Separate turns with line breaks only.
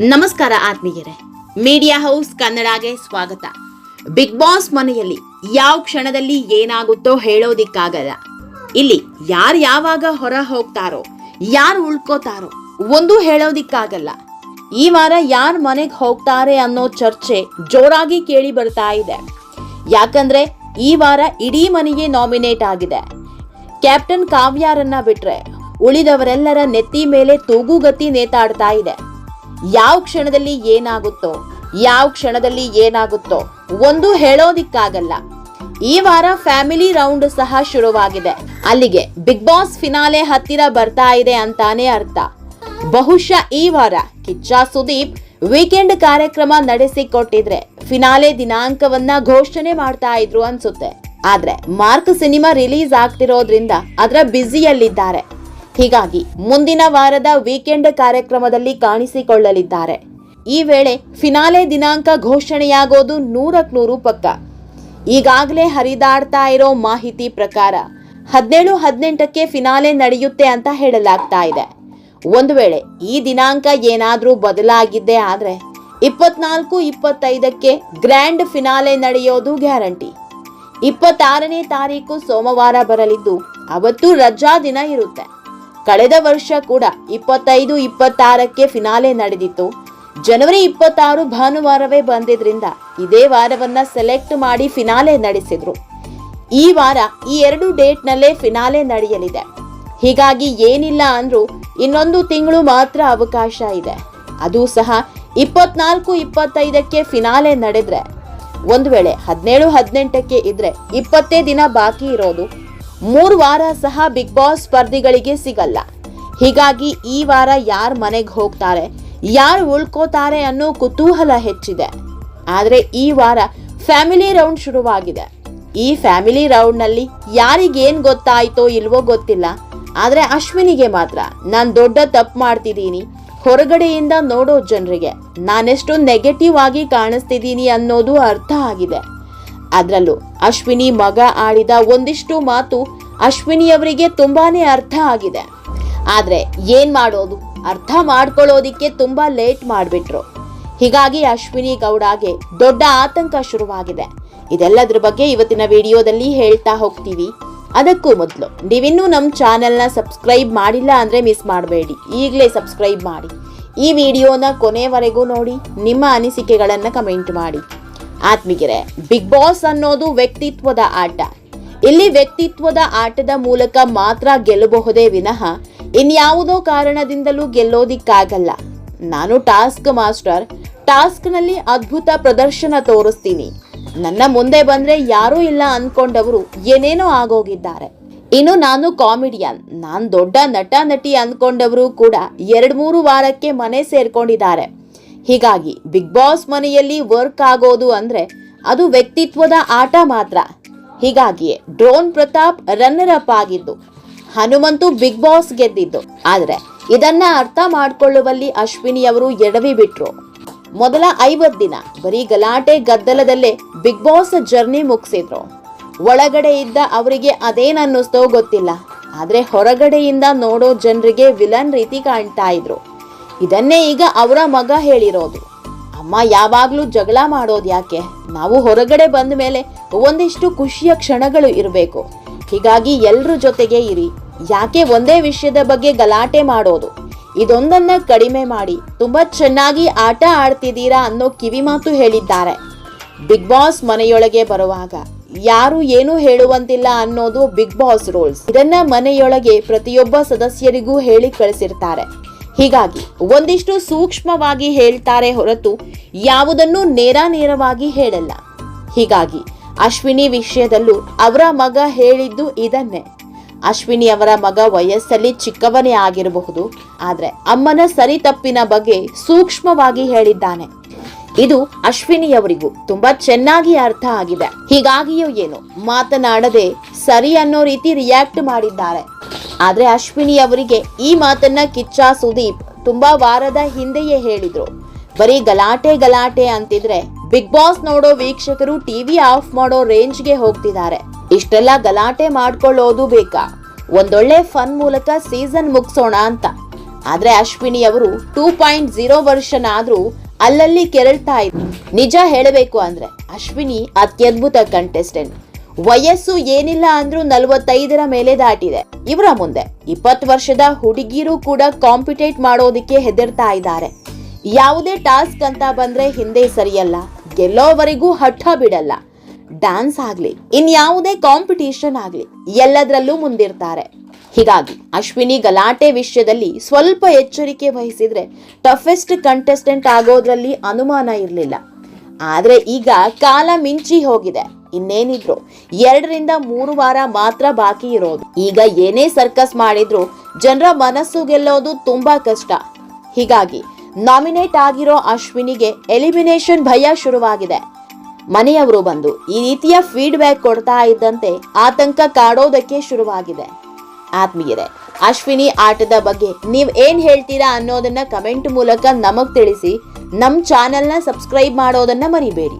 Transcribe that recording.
ನಮಸ್ಕಾರ ಆತ್ಮೀಯರೇ. Media house ಕನ್ನಡಗೆ ಸ್ವಾಗತ. ಬಿಗ್ ಬಾಸ್ ಮನೆಯಲ್ಲಿ ಯಾವ ಕ್ಷಣದಲ್ಲಿ ಏನಾಗುತ್ತೋ ಹೇಳೋದಿಕ್ಕಾಗಲ್ಲ. ಇಲ್ಲಿ ಯಾರು ಯಾವಾಗ ಹೊರ ಹೋಗ್ತಾರೋ, ಯಾರು ಉಳ್ಕೋತಾರೋ ಒಂದು ಹೇಳೋದಿಕ್ಕಾಗಲ್ಲ. ಈ ವಾರ ಯಾರು ಮನೆಗೆ ಹೋಗ್ತಾರೆ ಅನ್ನೋ ಚರ್ಚೆ ಜೋರಾಗಿ ಕೇಳಿ ಬರ್ತಾ ಇದೆ. ಯಾಕಂದ್ರೆ ಈ ವಾರ ಇಡೀ ಮನೆಗೆ ನಾಮಿನೇಟ್ ಆಗಿದೆ. ಕ್ಯಾಪ್ಟನ್ ಕಾವ್ಯಾರನ್ನ ಬಿಟ್ರೆ ಉಳಿದವರೆಲ್ಲರ ನೆತ್ತಿ ಮೇಲೆ ತೂಗುಗತಿ ನೇತಾಡ್ತಾ ಇದೆ. ಯಾವ ಕ್ಷಣದಲ್ಲಿ ಏನಾಗುತ್ತೋ, ಯಾವ ಕ್ಷಣದಲ್ಲಿ ಏನಾಗುತ್ತೋ ಒಂದು ಹೇಳೋದಿಕ್ಕಾಗಲ್ಲ. ಈ ವಾರ ಫ್ಯಾಮಿಲಿ ರೌಂಡ್ ಸಹ ಶುರುವಾಗಿದೆ. ಅಲ್ಲಿಗೆ ಬಿಗ್ ಬಾಸ್ ಫಿನಾಲೆ ಹತ್ತಿರ ಬರ್ತಾ ಇದೆ ಅಂತಾನೆ ಅರ್ಥ. ಬಹುಶಃ ಈ ವಾರ ಕಿಚ್ಚ ಸುದೀಪ್ ವೀಕೆಂಡ್ ಕಾರ್ಯಕ್ರಮ ನಡೆಸಿಕೊಟ್ಟಿದ್ರೆ ಫಿನಾಲೆ ದಿನಾಂಕವನ್ನ ಘೋಷಣೆ ಮಾಡ್ತಾ ಇದ್ರು ಅನ್ಸುತ್ತೆ. ಆದ್ರೆ ಮಾರ್ಕ್ ಸಿನಿಮಾ ರಿಲೀಸ್ ಆಗ್ತಿರೋದ್ರಿಂದ ಅದರ ಬ್ಯುಸಿಯಲ್ಲಿದ್ದಾರೆ. ಹೀಗಾಗಿ ಮುಂದಿನ ವಾರದ ವೀಕೆಂಡ್ ಕಾರ್ಯಕ್ರಮದಲ್ಲಿ ಕಾಣಿಸಿಕೊಳ್ಳಲಿದ್ದಾರೆ. ಈ ವೇಳೆ ಫಿನಾಲೆ ದಿನಾಂಕ ಘೋಷಣೆಯಾಗೋದು ನೂರಕ್ ನೂರು ಪಕ್ಕ. ಈಗಾಗಲೇ ಹರಿದಾಡ್ತಾ ಇರೋ ಮಾಹಿತಿ ಪ್ರಕಾರ ಹದಿನೇಳು ಹದಿನೆಂಟಕ್ಕೆ ಫಿನಾಲೆ ನಡೆಯುತ್ತೆ ಅಂತ ಹೇಳಲಾಗ್ತಾ ಇದೆ. ಒಂದು ವೇಳೆ ಈ ದಿನಾಂಕ ಏನಾದರೂ ಬದಲಾಗಿದ್ದೆ ಆದರೆ ಇಪ್ಪತ್ನಾಲ್ಕು ಇಪ್ಪತ್ತೈದಕ್ಕೆ ಗ್ರ್ಯಾಂಡ್ ಫಿನಾಲೆ ನಡೆಯೋದು ಗ್ಯಾರಂಟಿ. ಇಪ್ಪತ್ತಾರನೇ ತಾರೀಕು ಸೋಮವಾರ ಬರಲಿದ್ದು ಅವತ್ತು ರಜಾ ದಿನ ಇರುತ್ತೆ. ಕಳೆದ ವರ್ಷ ಕೂಡ ಇಪ್ಪತ್ತೈದು, ಇಪ್ಪತ್ತಾರಕ್ಕೆ ಫಿನಾಲೆ ನಡೆದಿತ್ತು. ಜನವರಿ ಇಪ್ಪತ್ತಾರು ಭಾನುವಾರವೇ ಬಂದಿದ್ರಿಂದ ಇದೇ ವಾರವನ್ನ ಸೆಲೆಕ್ಟ್ ಮಾಡಿ ಫಿನಾಲೆ ನಡೆಸಿದ್ರು. ಈ ವಾರ ಈ ಎರಡು ಡೇಟ್ನಲ್ಲೇ ಫಿನಾಲೆ ನಡೆಯಲಿದೆ. ಹೀಗಾಗಿ ಏನಿಲ್ಲ ಅಂದ್ರೂ ಇನ್ನೊಂದು ತಿಂಗಳು ಮಾತ್ರ ಅವಕಾಶ ಇದೆ. ಅದು ಸಹ ಇಪ್ಪತ್ನಾಲ್ಕು, ಇಪ್ಪತ್ತೈದಕ್ಕೆ ಫಿನಾಲೆ ನಡೆದ್ರೆ, ಒಂದು ವೇಳೆ ಹದಿನೇಳು, ಹದಿನೆಂಟಕ್ಕೆ ಇದ್ರೆ ಇಪ್ಪತ್ತೇ ದಿನ ಬಾಕಿ ಇರೋದು. ಮೂರು ವಾರ ಸಹ ಬಿಗ್ ಬಾಸ್ ಸ್ಪರ್ಧಿಗಳಿಗೆ ಸಿಗಲ್ಲ. ಹೀಗಾಗಿ ಈ ವಾರ ಯಾರು ಮನೆಗೆ ಹೋಗ್ತಾರೆ, ಯಾರು ಉಳ್ಕೋತಾರೆ ಅನ್ನೋ ಕುತೂಹಲ ಹೆಚ್ಚಿದೆ. ಆದರೆ ಈ ವಾರ ಫ್ಯಾಮಿಲಿ ರೌಂಡ್ ಶುರುವಾಗಿದೆ. ಈ ಫ್ಯಾಮಿಲಿ ರೌಂಡ್ನಲ್ಲಿ ಯಾರಿಗೇನು ಗೊತ್ತಾಯಿತೋ ಇಲ್ವೋ ಗೊತ್ತಿಲ್ಲ. ಆದರೆ ಅಶ್ವಿನಿಗೆ ಮಾತ್ರ. ನಾನು ದೊಡ್ಡ ತಪ್ಪು ಮಾಡ್ತಿದ್ದೀನಿ. ಹೊರಗಡೆಯಿಂದ ನೋಡೋ ಜನರಿಗೆ ನಾನೆಷ್ಟು ನೆಗೆಟಿವ್ ಆಗಿ ಕಾಣಿಸ್ತಿದ್ದೀನಿ ಅನ್ನೋದು ಅರ್ಥ ಆಗಿದೆ. ಅದರಲ್ಲೂ ಅಶ್ವಿನಿ ಮಗ ಆಡಿದ ಒಂದಿಷ್ಟು ಮಾತು ಅಶ್ವಿನಿಯವರಿಗೆ ತುಂಬಾನೇ ಅರ್ಥ ಆಗಿದೆ. ಆದರೆ ಏನು ಮಾಡೋದು? ಅರ್ಥ ಮಾಡ್ಕೊಳ್ಳೋದಿಕ್ಕೆ ತುಂಬಾ ಲೇಟ್ ಮಾಡಿಬಿಟ್ರು. ಹೀಗಾಗಿ ಅಶ್ವಿನಿ ಗೌಡಗೆ ದೊಡ್ಡ ಆತಂಕ ಶುರುವಾಗಿದೆ. ಇದೆಲ್ಲದ್ರ ಬಗ್ಗೆ ಇವತ್ತಿನ ವಿಡಿಯೋದಲ್ಲಿ ಹೇಳ್ತಾ ಹೋಗ್ತೀವಿ. ಅದಕ್ಕೂ ಮೊದಲು, ನೀವಿನ್ನೂ ನಮ್ಮ ಚಾನೆಲ್ನ ಸಬ್ಸ್ಕ್ರೈಬ್ ಮಾಡಿಲ್ಲ ಅಂದರೆ ಮಿಸ್ ಮಾಡಬೇಡಿ. ಈಗಲೇ ಸಬ್ಸ್ಕ್ರೈಬ್ ಮಾಡಿ. ಈ ವಿಡಿಯೋನ ಕೊನೆವರೆಗೂ ನೋಡಿ, ನಿಮ್ಮ ಅನಿಸಿಕೆಗಳನ್ನು ಕಮೆಂಟ್ ಮಾಡಿ. ಆತ್ಮಿಗೆರೆ ಬಿಗ್ ಬಾಸ್ ಅನ್ನೋದು ವ್ಯಕ್ತಿತ್ವದ ಆಟ. ಇಲ್ಲಿ ವ್ಯಕ್ತಿತ್ವದ ಆಟದ ಮೂಲಕ ಮಾತ್ರ ಗೆಲ್ಲಬಹುದೇ ವಿನಃ ಇನ್ಯಾವುದೋ ಕಾರಣದಿಂದಲೂ ಗೆಲ್ಲೋದಿಕ್ಕಾಗಲ್ಲ. ನಾನು ಟಾಸ್ಕ್ ಮಾಸ್ಟರ್, ಟಾಸ್ಕ್ನಲ್ಲಿ ಅದ್ಭುತ ಪ್ರದರ್ಶನ ತೋರಿಸ್ತೀನಿ. ನನ್ನ ಮುಂದೆ ಬಂದ್ರೆ ಯಾರೂ ಇಲ್ಲ ಅನ್ಕೊಂಡವರು ಏನೇನೋ ಆಗೋಗಿದ್ದಾರೆ. ಇನ್ನು ನಾನು ಕಾಮಿಡಿಯನ್, ನಾನು ದೊಡ್ಡ ನಟ ನಟಿ ಅನ್ಕೊಂಡವರು ಕೂಡ ಎರಡ್ ಮೂರು ವಾರಕ್ಕೆ ಮನೆ ಸೇರ್ಕೊಂಡಿದ್ದಾರೆ. ಹೀಗಾಗಿ ಬಿಗ್ ಬಾಸ್ ಮನೆಯಲ್ಲಿ ವರ್ಕ್ ಆಗೋದು ಅಂದ್ರೆ ಅದು ವ್ಯಕ್ತಿತ್ವದ ಆಟ ಮಾತ್ರ. ಹೀಗಾಗಿಯೇ ಡ್ರೋನ್ ಪ್ರತಾಪ್ ರನ್ನರ್ ಅಪ್ ಆಗಿದ್ದು, ಹನುಮಂತು ಬಿಗ್ ಬಾಸ್ ಗೆದ್ದಿದ್ದು. ಆದ್ರೆ ಇದನ್ನ ಅರ್ಥ ಮಾಡಿಕೊಳ್ಳುವಲ್ಲಿ ಅಶ್ವಿನಿ ಅವರು ಎಡವಿ ಬಿಟ್ರು. ಮೊದಲ ಐವತ್ ದಿನ ಬರೀ ಗಲಾಟೆ ಗದ್ದಲದಲ್ಲೇ ಬಿಗ್ ಬಾಸ್ ಜರ್ನಿ ಮುಗಿಸಿದ್ರು. ಒಳಗಡೆ ಇದ್ದ ಅವರಿಗೆ ಅದೇನನ್ನಿಸ್ತೋ ಗೊತ್ತಿಲ್ಲ. ಆದ್ರೆ ಹೊರಗಡೆಯಿಂದ ನೋಡೋ ಜನರಿಗೆ ವಿಲನ್ ರೀತಿ ಕಾಣ್ತಾ ಇದ್ರು. ಇದನ್ನೇ ಈಗ ಅವರ ಮಗ ಹೇಳಿರೋದು. ಅಮ್ಮ ಯಾವಾಗ್ಲೂ ಜಗಳ ಮಾಡೋದು ಯಾಕೆ? ನಾವು ಹೊರಗಡೆ ಬಂದ ಮೇಲೆ ಒಂದಿಷ್ಟು ಖುಷಿಯ ಕ್ಷಣಗಳು ಇರಬೇಕು. ಹೀಗಾಗಿ ಎಲ್ರ ಜೊತೆಗೆ ಇರಿ. ಯಾಕೆ ಒಂದೇ ವಿಷಯದ ಬಗ್ಗೆ ಗಲಾಟೆ ಮಾಡೋದು? ಇದೊಂದನ್ನ ಕಡಿಮೆ ಮಾಡಿ. ತುಂಬಾ ಚೆನ್ನಾಗಿ ಆಟ ಆಡ್ತಿದ್ದೀರಾ ಅನ್ನೋ ಕಿವಿಮಾತು ಹೇಳಿದ್ದಾರೆ. ಬಿಗ್ ಬಾಸ್ ಮನೆಯೊಳಗೆ ಬರುವಾಗ ಯಾರು ಏನು ಹೇಳುವಂತಿಲ್ಲ ಅನ್ನೋದು ಬಿಗ್ ಬಾಸ್ ರೂಲ್ಸ್. ಇದನ್ನ ಮನೆಯೊಳಗೆ ಪ್ರತಿಯೊಬ್ಬ ಸದಸ್ಯರಿಗೂ ಹೇಳಿ ಕಳಿಸಿರ್ತಾರೆ. ಹೀಗಾಗಿ ಒಂದಿಷ್ಟು ಸೂಕ್ಷ್ಮವಾಗಿ ಹೇಳ್ತಾರೆ ಹೊರತು ಯಾವುದನ್ನು ನೇರ ನೇರವಾಗಿ ಹೇಳಲ್ಲ. ಹೀಗಾಗಿ ಅಶ್ವಿನಿ ವಿಷಯದಲ್ಲೂ ಅವರ ಮಗ ಹೇಳಿದ್ದು ಇದನ್ನೇ. ಅಶ್ವಿನಿ ಅವರ ಮಗ ವಯಸ್ಸಲ್ಲಿ ಚಿಕ್ಕವನೇ ಆಗಿರಬಹುದು, ಆದರೆ ಅಮ್ಮನ ಸರಿ ತಪ್ಪಿನ ಬಗ್ಗೆ ಸೂಕ್ಷ್ಮವಾಗಿ ಹೇಳಿದ್ದಾನೆ. ಇದು ಅಶ್ವಿನಿಯವರಿಗೂ ತುಂಬಾ ಚೆನ್ನಾಗಿ ಅರ್ಥ ಆಗಿದೆ. ಹೀಗಾಗಿಯೋ ಏನು, ಮಾತನಾಡದೆ ಸರಿ ಅನ್ನೋ ರೀತಿ ರಿಯಾಕ್ಟ್ ಮಾಡಿದ್ದಾರೆ. ಆದ್ರೆ ಅಶ್ವಿನಿ ಅವರಿಗೆ ಈ ಮಾತನ್ನ ಕಿಚ್ಚ ಸುದೀಪ್ ತುಂಬಾ ವಾರದ ಹಿಂದೆಯೇ ಹೇಳಿದ್ರು. ಬರೀ ಗಲಾಟೆ ಗಲಾಟೆ ಅಂತಿದ್ರೆ ಬಿಗ್ ಬಾಸ್ ನೋಡೋ ವೀಕ್ಷಕರು ಟಿವಿ ಆಫ್ ಮಾಡೋ ರೇಂಜ್ಗೆ ಹೋಗ್ತಿದ್ದಾರೆ. ಇಷ್ಟೆಲ್ಲ ಗಲಾಟೆ ಮಾಡ್ಕೊಳ್ಳೋದು ಬೇಕಾ? ಒಂದೊಳ್ಳೆ ಫನ್ ಮೂಲಕ ಸೀಸನ್ ಮುಗಿಸೋಣ ಅಂತ. ಆದ್ರೆ ಅಶ್ವಿನಿ ಅವರು ಟೂ ಪಾಯಿಂಟ್ ಜೀರೋ ವರ್ಷನ್ ಆದ್ರೂ ಅಲ್ಲಲ್ಲಿ ಕೆರಳ್ತಾ ಇದ್ರು ನಿಜ ಹೇಳಬೇಕು ಅಂದ್ರೆ ಅಶ್ವಿನಿ ಅತ್ಯದ್ಭುತ ಕಂಟೆಸ್ಟೆಂಟ್ ವಯಸ್ಸು ಏನಿಲ್ಲ ಅಂದ್ರೂ ನಲವತ್ತೈದರ ಮೇಲೆ ದಾಟಿದೆ. ಇವರ ಮುಂದೆ ಇಪ್ಪತ್ತು ವರ್ಷದ ಹುಡುಗಿರು ಕೂಡ ಕಾಂಪಿಟೇಟ್ ಮಾಡೋದಕ್ಕೆ ಹೆದರ್ತಾ ಇದ್ದಾರೆ. ಯಾವುದೇ ಟಾಸ್ಕ್ ಅಂತ ಬಂದ್ರೆ ಹಿಂದೆ ಸರಿಯಲ್ಲ, ಗೆಲ್ಲೋವರೆಗೂ ಹಠ ಬಿಡಲ್ಲ. ಡ್ಯಾನ್ಸ್ ಆಗ್ಲಿ, ಇನ್ಯಾವುದೇ ಕಾಂಪಿಟೇಷನ್ ಆಗ್ಲಿ ಎಲ್ಲದರಲ್ಲೂ ಮುಂದಿರ್ತಾರೆ. ಹೀಗಾಗಿ ಅಶ್ವಿನಿ ಗಲಾಟೆ ವಿಷಯದಲ್ಲಿ ಸ್ವಲ್ಪ ಎಚ್ಚರಿಕೆ ವಹಿಸಿದ್ರೆ ಟಫೆಸ್ಟ್ ಕಂಟೆಸ್ಟೆಂಟ್ ಆಗೋದ್ರಲ್ಲಿ ಅನುಮಾನ ಇರಲಿಲ್ಲ. ಆದರೆ ಈಗ ಕಾಲ ಮಿಂಚಿ ಹೋಗಿದೆ. ಇನ್ನೇನಿದ್ರು ಎರಡರಿಂದ ಮೂರು ವಾರ ಮಾತ್ರ ಬಾಕಿ ಇರೋದು. ಈಗ ಏನೇ ಸರ್ಕಸ್ ಮಾಡಿದ್ರು ಜನರ ಮನಸ್ಸು ಗೆಲ್ಲೋದು ತುಂಬಾ ಕಷ್ಟ. ಹೀಗಾಗಿ ನಾಮಿನೇಟ್ ಆಗಿರೋ ಅಶ್ವಿನಿಗೆ ಎಲಿಮಿನೇಷನ್ ಭಯ ಶುರುವಾಗಿದೆ. ಮನೆಯವರು ಬಂದು ಈ ರೀತಿಯ ಫೀಡ್ಬ್ಯಾಕ್ ಕೊಡ್ತಾ ಇದ್ದಂತೆ ಆತಂಕ ಕಾಡೋದಕ್ಕೆ ಶುರುವಾಗಿದೆ. ಆತ್ಮೀಯರೇ, ಅಶ್ವಿನಿ ಆಟದ ಬಗ್ಗೆ ನೀವ್ ಏನ್ ಹೇಳ್ತೀರಾ ಅನ್ನೋದನ್ನ ಕಮೆಂಟ್ ಮೂಲಕ ನಮಗ್ ತಿಳಿಸಿ, ನಮ್ ಚಾನೆಲ್ನ ಸಬ್ಸ್ಕ್ರೈಬ್ ಮಾಡೋದನ್ನ ಮರಿಬೇಡಿ.